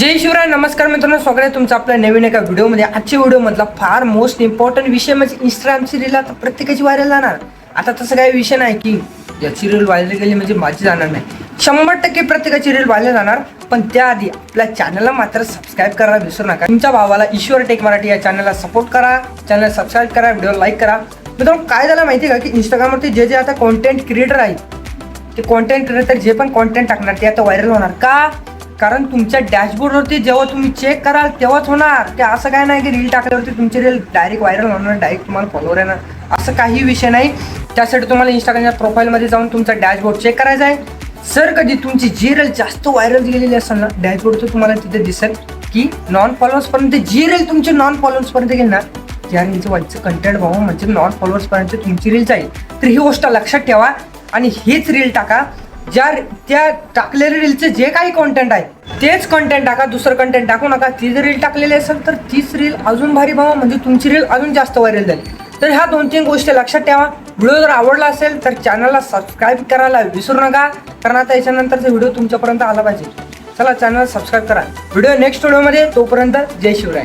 जय शिवराय नमस्कार मित्रांनो स्वागत आहे तुमचं आपल्या नवीन एका व्हिडिओमध्ये. आजच्या व्हिडिओमधला फार मोस्ट इम्पॉर्टंट विषय म्हणजे इंस्टाग्रामची रील आता प्रत्येकाची व्हायरल जाणार. आता तसं काही विषय नाही की याची रील व्हायरल गेली म्हणजे माझी जाणार नाही. शंभर टक्के प्रत्येकाची रील व्हायरल जाणार पण त्याआधी आपल्या चॅनलला मात्र सबस्क्राईब करायला विसरू नका. तुमच्या भावाला ईश्वर टेक मराठी या चॅनलला सपोर्ट करा चॅनल सबस्क्राईब करा व्हिडिओ लाईक करा. मित्रांनो काय झालं माहिती आहे का? की इंस्टाग्रामवरती जे जे आता कॉन्टेंट क्रिएटर आहेत ते कॉन्टेंट क्रिएटर जे पण कॉन्टेंट टाकणार ते आता व्हायरल होणार का? कारण तुमच्या डॅशबोर्डवरती जेव्हा तुम्ही चेक कराल तेव्हाच होणार. ते असं काय नाही की रील टाकल्यावरती तुमची रील डायरेक्ट व्हायरल होणार डायरेक्ट तुम्हाला फॉलोवर येणार. असं काही विषय नाही. त्यासाठी तुम्हाला इंस्टाग्रामच्या प्रोफाईलमध्ये जाऊन तुमचा डॅशबोर्ड चेक करायचा आहे. सर कधी तुमची जी रील जास्त व्हायरल गेलेली असेल ना डॅशबोर्ड तर तुम्हाला तिथे दिसेल की नॉन फॉलोअर्सपर्यंत जी रील तुमची नॉन फॉलोअर्सपर्यंत गेली ना त्या रीलचं वाईटचं कंटेंट भाऊ म्हणजे नॉन फॉलोअर्सपर्यंत तुमची रील जाईल. तर ही गोष्ट लक्षात ठेवा आणि हीच रील टाका. ज्या त्या टाकलेल्या रीलचे जे काही कॉन्टेंट आहे तेच कॉन्टेंट टाका दुसरं कंटेंट टाकू नका. ती जर रील टाकलेली असेल तर तीच रील अजून भारी भावा म्हणजे तुमची रील अजून जास्त व्हायरल झाली. तर ह्या दोन तीन गोष्टी लक्षात ठेवा. व्हिडिओ जर आवडला असेल तर चॅनलला सबस्क्राईब करायला विसरू नका. कारण आता याच्यानंतरचा व्हिडिओ तुमच्यापर्यंत आला पाहिजे. चला चॅनल सबस्क्राईब करा. व्हिडिओ नेक्स्ट व्हिडिओमध्ये तोपर्यंत जय शिवराय.